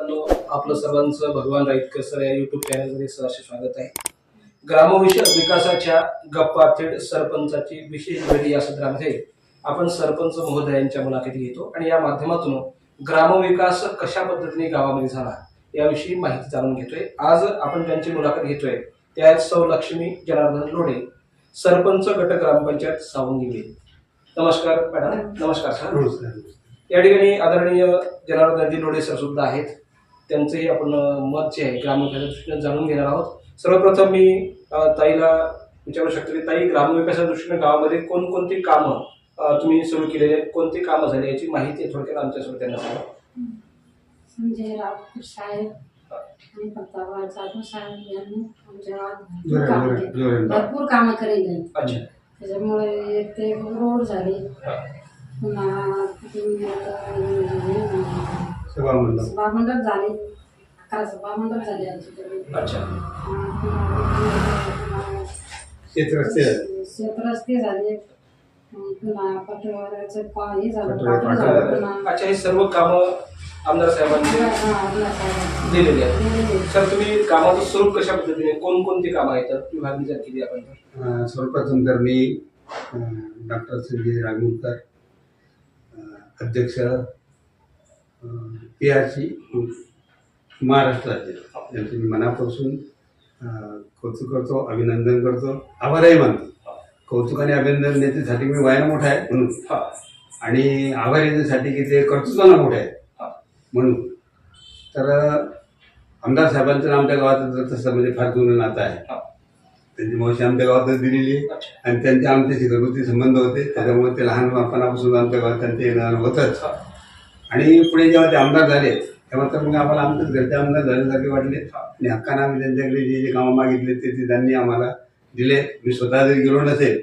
आपलं सर्वांचं भगवान राईतकर सर या युट्यूब चॅनलमध्ये सहर्ष स्वागत आहे. ग्रामविषय विकासाच्या गप्पा थेट सरपंचाची विशेष भेट या सत्रामध्ये आपण सरपंच महोदयांच्या मुलाखती घेतो आणि या माध्यमातून ग्रामविकास कशा पद्धतीने गावामध्ये झाला याविषयी माहिती जाणून घेतोय. आज आपण त्यांची मुलाखत घेतोय. त्या आहेत सौ लक्ष्मी जनार्दन लोढे सरपंच गट ग्रामपंचायत सावंगी नमस्कार मॅडम. नमस्कार सर. या ठिकाणी आदरणीय जनार्दनजी लोढे सर सुद्धा आहेत. त्यांचंही आपण मत जे आहे ग्रामविकासाच्या दृष्टीने जाणून घेणार आहोत. सर्वप्रथम मी ताईला विचारू शकतो की ताई ग्रामविकासाच्या दृष्टीने गावामध्ये कोणकोणती कामं तुम्ही सुरू केलेली आहेत? कोणती कामं झाली याची माहिती थोडक्यात आमच्या श्रोत्यांना सांगा. संजय साहेब आणि प्रतापराव जाधव साहेब यांनी आमच्या गावात भरपूर कामं जोरात, केली. जोरात. भरपूर कामं केलेली आहेत. अच्छा. त्याच्यामुळे ते रोड झाले. हा. पुन्हा तिथे आता सभामंडप. सभामंडप झाले. सभामंडप झाले आमच्याकडे अच्छा. पुन्हा शेतरस्ते झाले. शेतरस्ते झाले. पुन्हा पटवाऱ्याचं पा हे झालं. पुन्हा. अच्छा हे सर्व कामं आमदार साहेबांनी हा. दिलेली आहेत. दिलेली. सर तुम्ही कामाचं स्वरूप कशा पद्धतीने कोणकोणती कामं आहेत? विभागणी जर केली आपण? तर अं, सर्वप्रथम तर मी डॉक्टर संजय रागमुलकर अं, अध्यक्ष पी आर सी महाराष्ट्र राज्य यांचे मी मनापासून कौतुक करतो अभिनंदन करतो. आभारही मानतो. कौतुक आणि अभिनंदन याच्यासाठी मी वयानं मोठा आहे म्हणून. आणि आभार याच्यासाठी की ते कर्तृत्वानं मोठे आहे हा. म्हणून. तर आमदार साहेबांचं आमच्या गावात तसं म्हणजे फार जुनं नातं आहे. त्यांची मावशी आमच्या गावातच दिलेली. आणि त्यांचे आमच्याशी घरगुती संबंध होते. त्याच्यामुळे ते लहानपणापासून आमच्या गावात त्यांचे येणं होतंच. आणि पुढे जेव्हा ते आमदार झाले तेव्हा तर मग आम्हाला आमचेच घरचे आमदार झाल्यासारखे वाटले. आणि हक्कानं आम्ही त्यांच्याकडे जे जे कामं मागितले ते ते त्यांनी आम्हाला दिले. मी स्वतः जरी गेलो नसेल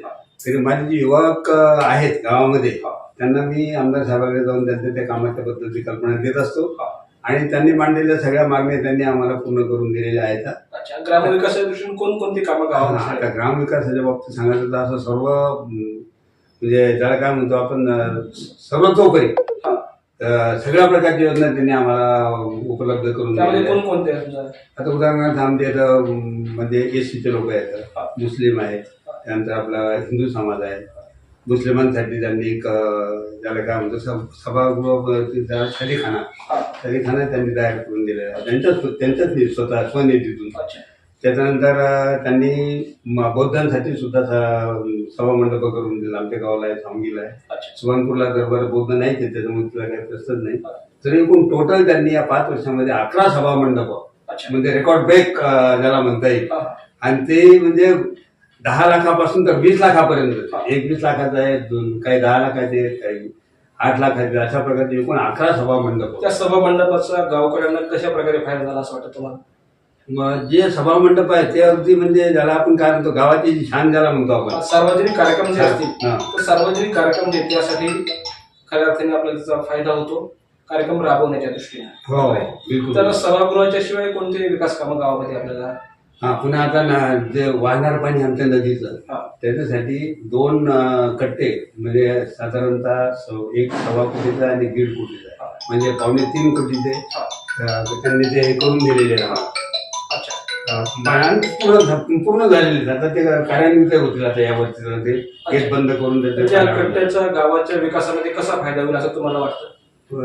तरी माझे जे युवक आहेत गावामध्ये त्यांना मी आमदार साहेबांकडे जाऊन त्यांच्या त्या कामाच्या बद्दलची कल्पना देत असतो. आणि त्यांनी मांडलेल्या सगळ्या मागण्या त्यांनी आम्हाला पूर्ण करून दिलेल्या आहेत. ग्रामविकासाच्या दृष्टीने कोणकोणती कामं झाली? आता ग्रामविकासाच्या बाबतीत सांगायचं तर असं सर्व म्हणजे ज्याला काय म्हणतो आपण सर्वतोपरी सगळ्या प्रकारच्या योजना त्यांनी आम्हाला उपलब्ध करून त्यामध्ये. कोणकोणते आहेत? आता उदाहरणार्थ आमच्या इथं अं, म्हणजे एस सीचे लोक. आहेत मुस्लिम आहेत त्यानंतर आपला हिंदू समाज आहे मुस्लिमांसाठी त्यांनी एक अं, ज्याला काय म्हणतो सभागृह त्याला शरीखाना हा. शरीखाना त्यांनी तयार करून दिलेला आहे त्यांच्याच त्यांच्याच नि- स्वतः स्वनिधीतून अच्छा त्याच्यानंतर त्यांनी म- बौद्धांसाठी सुद्धा स- सभामंडप करून दिला. आमच्या गावाला आहे सांगीला आहे. अच्छा. सुवर्णपूरला तर बरं बौद्ध नाहीच आहे त्याच्यामुळे तुला काही प्रश्नच नाही. तर एकूण टोटल त्यांनी या पाच वर्षामध्ये अकरा सभामंडप अच्छा. म्हणजे रेकॉर्ड ब्रेक ज्याला म्हणता येईल. हा. आणि ते म्हणजे दहा लाखापासून तर वीस लाखापर्यंत. एक वीस लाखाचं आहे दोन काही दहा लाखाचे आहेत काही आठ लाखाचे. अशा प्रकारचे एकूण अकरा सभामंडप त्या सभा मंडपाचा गावकऱ्यांना कशा प्रकारे फायदा झाला असं वाटतं तुम्हाला? जे सभामंडप आहे ते अगदी म्हणजे ज्याला आपण काय म्हणतो गावाची जी शान ज्याला म्हणतो आपण सार्वजनिक कार्यक्रम जे असतील सार्वजनिक कार्यक्रम जे त्यासाठी खऱ्या अर्थाने आपल्याला त्याचा फायदा होतो कार्यक्रम राबवण्याच्या दृष्टीने हो बिलकुल तर सभागृहाच्या शिवाय कोणते विकास कामं गावामध्ये आपल्याला हा पुन्हा आता ना जे वाहणार पाणी आमच्या नदीचं. त्याच्यासाठी दोन कट्टे म्हणजे साधारणतः एक सव्वा कोटीचा आणि दीड कोटीचा. म्हणजे पावणे तीन कोटीचे हा. त्यांनी ते हे करून दिलेले आहे. पूर्ण झालेले आहेत. आता ते कार्यान्वित होतील आता या वर्षी ते गेट बंद करून कट्ट्याचा गावाच्या विकासामध्ये कसा फायदा होईल असं तुम्हाला वाटतं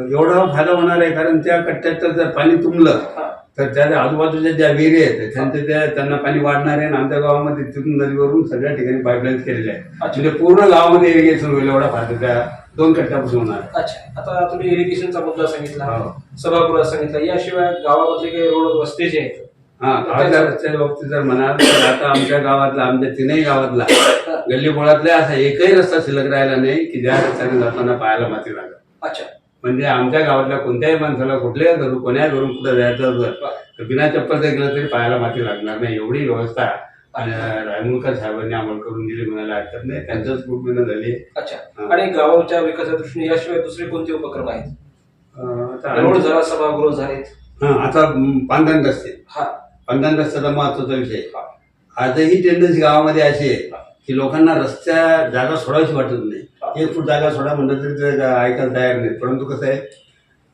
एवढा फायदा होणार आहे कारण त्या कट्ट्यात तर जर पाणी तुंबलं हा. तर त्या आजूबाजूच्या ज्या विहिरी आहेत त्यांचे त्या त्यांना पाणी वाढणार आहे आणि आमच्या गावामध्ये तिथून नदीवरून सगळ्या ठिकाणी पाईपलाईन केलेले आहे म्हणजे पूर्ण गावामध्ये इरिगेशन होईल एवढा फायदा त्या दोन कट्ट्यापासून होणार आहे. अच्छा आता तुम्ही इरिगेशनचा मुद्दा सांगितला हो. सभागृह सांगितला याशिवाय गावामधले काही रोड रस्ते जे आहेत हा रस्त्याच्या बाबतीत जर म्हणाल तर आता आमच्या गावातला आमच्या तीनही गावातला गल्ली बोळातला असा एकही रस्ता शिल्लक राहिला नाही की ज्या रस्त्याने जाताना पायाला माती लागत. अच्छा. म्हणजे आमच्या गावातल्या कोणत्याही माणसाला कुठल्याही घरून कोण्याही घरून कुठं जायचं जर तर बिना चप्पल गेलं तरी पायाला माती लागणार नाही. एवढी व्यवस्था रायमुलकर साहेबांनी अंमल करून दिली म्हणायला हरकत नाही. त्यांच्याच कृपेनं झाली. अच्छा. आणि गावाच्या विकासाच्या दृष्टीने याशिवाय दुसरे कोणते उपक्रम आहेत? रोड झाला सभागृह झालेत. हा आता म, पांधन रस्ते हा. पांधन रस्त्याचा महत्त्वाचा विषय आजही टेंडन्सी गावामध्ये अशी आहे की लोकांना रस्त्या जागा सोडायची वाटत नाही. एक फूट जागा सोडा म्हणलं तरी ऐकायला तयार नाही परंतु कसं आहे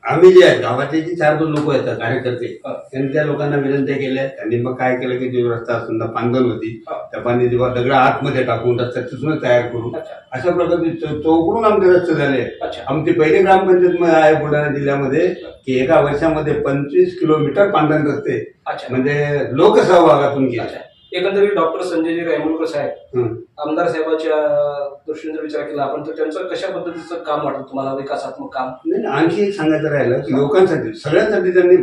आम्ही जे आहेत गावाचे जे चार दोन लोक आहेत कार्यकर्ते हा. त्यांनी त्या लोकांना विनंत्या केल्या त्यांनी मग काय केलं की जो रस्ता समजा पांगण होती हा. त्या पाणी जेव्हा दगड आतमध्ये टाकून रस्ता तिथून तयार करून अशा प्रकारचे चौकडून आमचे रस्ते झाले. आमची पहिली ग्रामपंचायत मध्ये आहे बुलढाणा जिल्ह्यामध्ये की एका वर्षामध्ये पंचवीस किलोमीटर पांढरण रस्ते म्हणजे लोकसहभागातून अच्छा. एकंदरीत डॉक्टर संजयजी रायमुलकर साहेब. आमदार साहेबाच्या दृष्टीने जर विचार केला आपण तर त्यांचं कशा पद्धतीचं काम वाटतं तुम्हाला विकासात्मक काम नाही आणखी एक सांगायचं राहिलं की लोकांसाठी सगळ्यांसाठी त्यांनी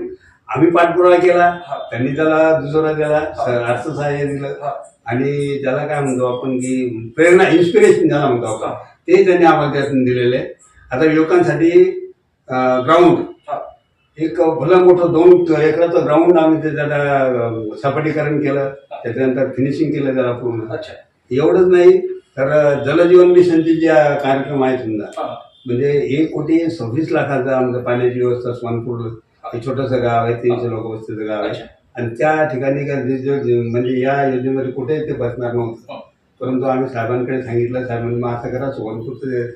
आम्ही पाठपुरावा केला हा. त्यांनी त्याला दुसरा दिला अर्थसहाय्य दिलं. आणि ज्याला काय म्हणतो आपण की प्रेरणा इन्स्पिरेशन ज्याला म्हणतो आपण ते त्यांनी आम्हाला त्यातून दिलेले आहे. आता युवकांसाठी ग्राउंड. एक भलं मोठं दोन एकराचं ग्राउंड आम्ही ते त्याला सपाटीकरण केलं. त्याच्यानंतर फिनिशिंग केलं त्याला पूर्ण. अच्छा. एवढंच नाही तर जलजीवन मिशनचे जे कार्यक्रम आहेत समजा. म्हणजे एक कोटी सव्वीस लाखाचं आमचं पाण्याची व्यवस्था सोनपूर हे छोटंसं गाव आहे तीनशे लोक वस्तीचं गाव आहे. आणि त्या ठिकाणी काय म्हणजे या योजनेमध्ये कुठेही ते बसणार नव्हतं. परंतु आम्ही साहेबांकडे सांगितलं साहेबांनी मग असं करा सोनपूरचं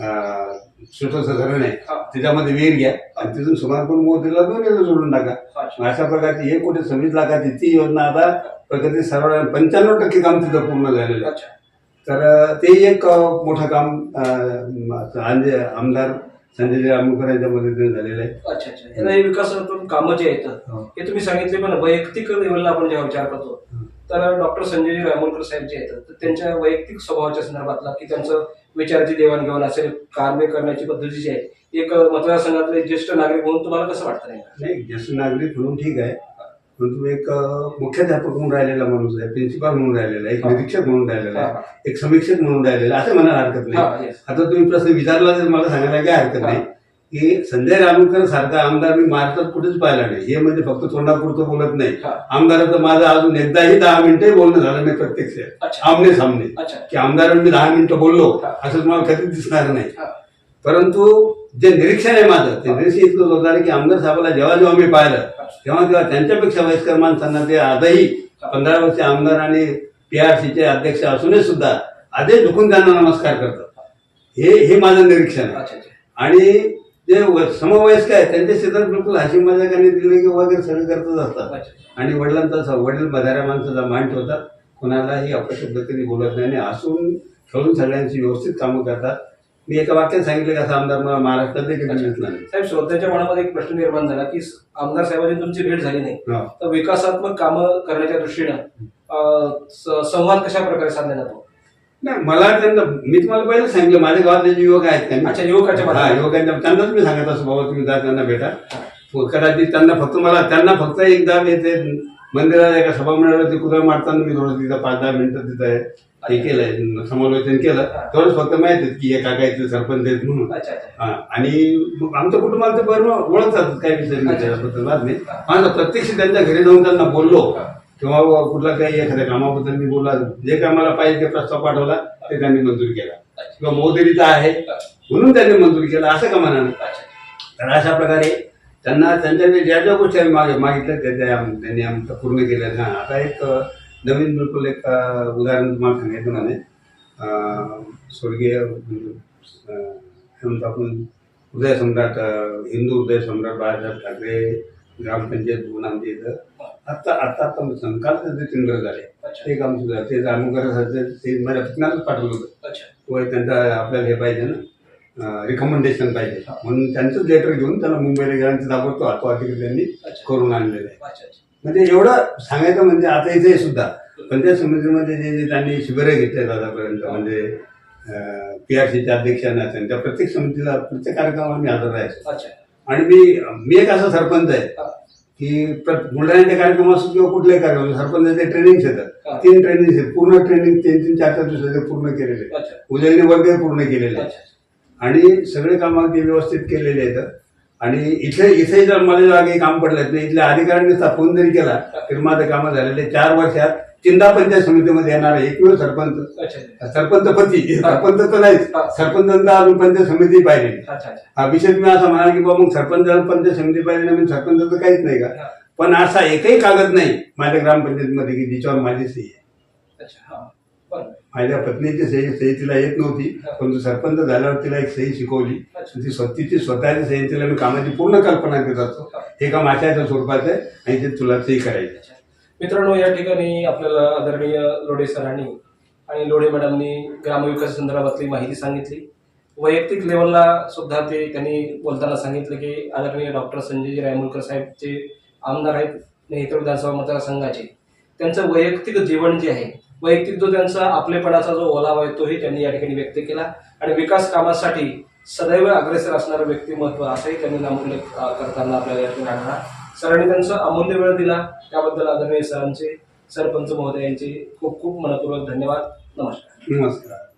अं, छोटंसं धरण आहे हा. त्याच्यामध्ये विहीर घ्या. आणि तिथून सोनारपूर मोदीला दोन वेळेला सोडून टाका. अशा प्रकारची एक कोटी सव्वीस लाखाची ती योजना आता प्रगती सर्व पंच्याण्णव टक्के काम तिथं पूर्ण झालेलं आहे. अच्छा. तर ते एक मोठं काम आमदार संजय रामकर यांच्या मदतीने झालेलं आहे. अच्छा अच्छा. हे विकासातून कामं जे आहेत हो. हे तुम्ही सांगितले पण वैयक्तिक लेवलला आपण जेव्हा विचार करतो तर डॉक्टर संजय रायमोलकर साहेब जे आहेत तर त्यांच्या वैयक्तिक स्वभावाच्या संदर्भातला की त्यांचं विचाराची देवाणघेवाण असेल कार्य करण्याची पद्धती जी आहे एक मतदारसंघातले ज्येष्ठ नागरिक म्हणून तुम्हाला कसं वाटतं नाही ज्येष्ठ नागरिक म्हणून ठीक आहे. परंतु एक अ, मुख्याध्यापक म्हणून राहिलेला माणूस आहे प्रिन्सिपाल म्हणून राहिलेला आहे एक. निरीक्षक म्हणून राहिलेला आहे एक समीक्षक म्हणून राहिलेला असं म्हणायला हरकत नाही. आता तुम्ही प्रश्न विचारला तर मला सांगायला काय हरकत नाही. की संजय रामकर सारखा आमदार मी महाराष्ट्रात कुठेच पाहिला नाही. हे म्हणजे फक्त तोंडापुरतं बोलत नाही. आमदाराचं माझं अजून एकदाही दहा मिनिटं बोलणं झालं नाही प्रत्यक्ष. आमने सामने. की आमदारांनी मी दहा मिनिटं बोललो. असं तुम्हाला कधीच दिसणार नाही. परंतु जे निरीक्षण आहे माझं ते निरीक्षण इतकं होतं की आमदार साहेबाला जेव्हा जेव्हा मी पाहिलं तेव्हा तेव्हा त्यांच्यापेक्षा वयस्कर माणसांना ते आजही पंधरा वर्ष आमदार आणि पीआरसीचे अध्यक्ष असूनही सुद्धा आजही झुकून त्यांना नमस्कार करतात. हे हे माझं निरीक्षण आहे. आणि जे व- समवयस्क आहेत त्यांच्या शेतात बिलकुल हशी मजाकाने दिले की वगैरे सगळे करतच असतात. आणि वडिलांचा वडील मधाऱ्या माणसाचा मान ठेवतात. कोणालाही अपशब्द कधी बोलत नाही आणि हसून खेळून सगळ्यांची व्यवस्थित कामं करतात. मी एका वाक्यात सांगितलं की असा आमदार मला महाराष्ट्रात साहेब श्रोत्यांच्या मनामध्ये एक प्रश्न निर्माण झाला की आमदार साहेबांची तुमची भेट झाली नाही. तर विकासात्मक कामं करण्याच्या दृष्टीनं संवाद कशा प्रकारे साधला जातो? नाही मला त्यांना मी तुम्हाला पहिलं सांगितलं माझ्या गावातले जे युवक आहेत त्यांनी. अच्छा युवकाच्या हा युवकांच्या त्यांनाच मी सांगत असं बाबा तुम्ही जा त्यांना भेटा. कदाचित त्यांना फक्त मला त्यांना फक्त एकदा मी ते मंदिरात एका सभा मंडळात कुत्रा मारताना मी थोडं तिथं पाच दहा मिनिटं तिथं आहे हे केलंय समालोचन केलं. तेवढंच फक्त माहीत आहे की हे काका इथले सरपंच आहेत म्हणून. अच्छा अच्छा. हा, आणि मग आमच्या कुटुंबाचं बरोबर ओळखतात काही विषय नाही त्याच्याबद्दल बात नाही. माझं प्रत्यक्ष त्यांच्या घरी जाऊन त्यांना बोललो. किंवा कुठला काही एखाद्या कामाबद्दल मी बोलला जे काय मला पाहिजे ते प्रस्ताव पाठवला ते त्यांनी मंजूर केला. किंवा मोदरीचा आहे म्हणून त्यांनी मंजूर केला असं का म्हणाल? तर अशा प्रकारे त्यांना त्यांच्या ज्या ज्या गोष्टी आम्ही मागे मागितल्या त्या त्या त्यांनी आमचं पूर्ण केलं आता एक नवीन बिलकुल एक उदाहरण तुम्हाला सांगायचं म्हणे स्वर्गीय आपण उदय सम्राट हिंदू उदय सम्राट बाळासाहेब ठाकरे ग्रामपंचायत भवन आमच्या इथं. आत्ता आत्ता आत्ता मी सांगतो, काल ते टेंडर झाले ते काम सुद्धा ते अनुकरण ते माझ्या पत्नालाच पाठवलं होतं. किंवा त्यांचा आपल्याला हे पाहिजे ना रिकमेंडेशन पाहिजे. म्हणून त्यांचं लेटर घेऊन त्याला मुंबईला गेला आणि ताबडतोब हातवाटिक त्यांनी करून आणलेलं आहे. म्हणजे एवढं सांगायचं म्हणजे आता इथे सुद्धा. पंचायत समितीमध्ये जे जे त्यांनी शिबिरं घेतले आतापर्यंत म्हणजे पी आर सीच्या अध्यक्षांना असेल त्या प्रत्येक समितीला प्रत्येक कार्यक्रमाला मी हजर राहायचो. अच्छा. आणि मी मी एक असा सरपंच आहे. की प्र- बुलढाण्याचे कार्यक्रम असो किंवा कुठलेही कार्यक्रम सरपंचाचे ट्रेनिंग येतात. तीन ट्रेनिंग आहेत. पूर्ण ट्रेनिंग तीन तीन चार चार दिवसाचे पूर्ण केलेले उदयने वर्ग पूर्ण केलेले आणि सगळे काम अगदी व्यवस्थित केलेले आहेत. आणि इथे इथे जर मला काही काम पडलं तर इथल्या अधिकाऱ्यांनी फोन जरी केला तरी माझं कामं झालेले चार वर्षात चिंदा पंचायत समितीमध्ये येणारा एकमेव सरपंच. सरपंच पती सरपंच तर नाहीच. सरपंचांचा अजून पंचायत समिती पाहिजे हा विषय तुम्ही असा म्हणाल की बाबा मग सरपंच पंचायत समिती पाहिजे नाही सरपंचाचं काहीच नाही का. पण असा एकही कागद नाही माझ्या ग्रामपंचायतीमध्ये की जिच्यावर माझी सही आहे. माझ्या पत्नीची सही सही तिला येत नव्हती. परंतु सरपंच झाल्यावर तिला एक सही शिकवली. ती स्वतःची स्वतःची सही तिला मी कामाची पूर्ण कल्पना देत असतो. हा. काम आचार्य स्वरूपाचं आहे आणि ते तुला सही करायची मित्रांनो या ठिकाणी आपल्याला आदरणीय लोढे सरांनी आणि लोढे मॅडमनी ग्रामविकास संदर्भातली माहिती सांगितली. वैयक्तिक लेवलला सुद्धा ते त्यांनी बोलताना सांगितलं की आदरणीय डॉक्टर संजय रायमुलकर साहेब जे आमदार आहेत नेत्र विधानसभा मतदारसंघाचे त्यांचं वैयक्तिक जीवन जे आहे वैयक्तिक जो त्यांचा आपलेपणाचा जो ओलावा आहे तोही त्यांनी या ठिकाणी व्यक्त केला. आणि विकास कामासाठी सदैव अग्रेसर असणारं व्यक्तिमत्व असंही त्यांनी नामोल्लेख करताना आपल्याला या ठिकाणी आढळला. सरांनी त्यांचा अमूल्य वेळ दिला. त्याबद्दल आदरणीय सरांचे सरपंच महोदयांचे खूप खूप मनपूर्वक धन्यवाद. नमस्कार. नमस्कार.